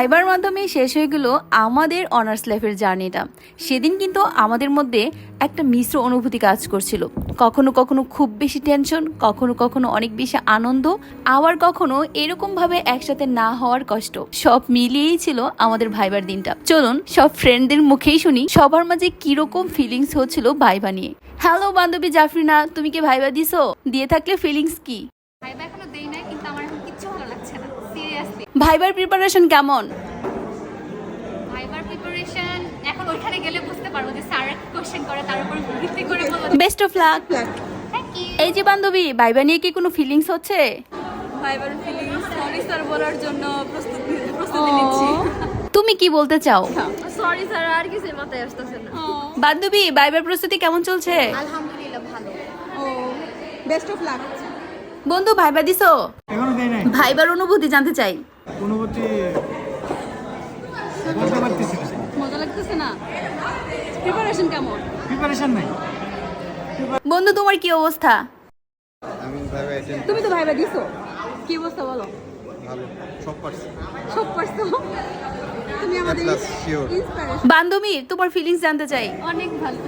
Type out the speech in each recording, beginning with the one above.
ভাইবার মাধ্যমে শেষ হয়ে গেল আমাদের অনার্স লাইফের জার্নিটা। সেদিন কিন্তু আমাদের মধ্যে একটা মিশ্র অনুভূতি কাজ করছিল। কখনো কখনো খুব বেশি টেনশন কখনো কখনো অনেক বেশি আনন্দ, আবার কখনো এরকম ভাবে একসাথে না হওয়ার কষ্ট। সব মিলিয়েই ছিল আমাদের ভাইবার দিনটা। চলুন, সব ফ্রেন্ডদের মুখেই শুনি সবার মাঝে কীরকম ফিলিংস হচ্ছিল ভাইবা নিয়ে। হ্যালো বান্ধবী জাফরিনা, তুমি কি ভাইবা দিছো? দিয়ে থাকলে ফিলিংস কি? ভাইবা এখনও দেই নাই কিন্তু আমার এখন কিচ্ছু ভালো লাগছে না সিরিয়াসলি ভাইবার প্রিপারেশন কেমন? ভাইবার প্রিপারেশন এখন ওইখানে গেলে বুঝতে পারব যে স্যার কোশ্চেন করে তার উপর ভিত্তি করে বেস্ট অফ লাক এই যে বান্ধবী ভাইবা নিয়ে কি কোনো ফিলিংস হচ্ছে? ভাইবার ফিলিংস সরি স্যার বলার জন্য প্রস্তুতি প্রস্তুতি নিচ্ছি। তুমি কি বলতে চাও? সরি স্যার আর কিছু মাথায় আসতেছে না। বান্ধবী ভাইবার প্রস্তুতি কেমন চলছে? আলহামদুলিল্লাহ ভালো। ও বেস্ট অফ লাক বন্ধু ভাইবা দিছো? এখনও দেয় নাই। ভাইবার অনুভূতি জানতে চাই। অনুভূতি বলতে পারতেছি না? মজা লাগতেছে না? প্রিপারেশন কেমন? প্রিপারেশন নাই। বন্ধু তোমার কি অবস্থা? তুমি তো ভাইবা দিছো। কি অবস্থা বলো? ভালো সব পারছি। সব পারছ? তুমি আমাদের প্লাস শিওর ইন্সপিরেশন বান্ধবী তোমার ফিলিংস জানতে চাই। অনেক ভালো।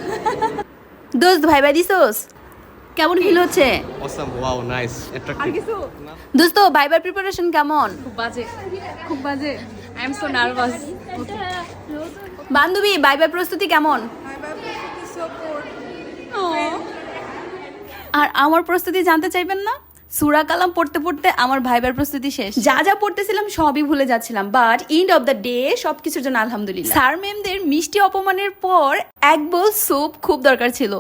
দোস্ত ভাইবা দিছোস? কেমন ফিল হচ্ছে? অসাম ওয়াও নাইস আর কিছু? দোস্ত ভাইবার প্রিপারেশন কেমন? খুব বাজে খুব বাজে। আই এম সো নার্ভাস বান্ধবী ভাইবার প্রস্তুতি কেমন? আর আমার প্রস্তুতি জানতে চাইবেন না? সুরা কালাম পড়তে পড়তে আমার ভাইবার প্রস্তুতি শেষ। যা যা পড়তেছিলাম সবই ভুলে যাচ্ছিলাম but end of the day সবকিছুর জন্য আলহামদুলিল্লাহ। স্যার ম্যামদের মিষ্টি অপমানের পর এক বোল স্যুপ খুব দরকার ছিল।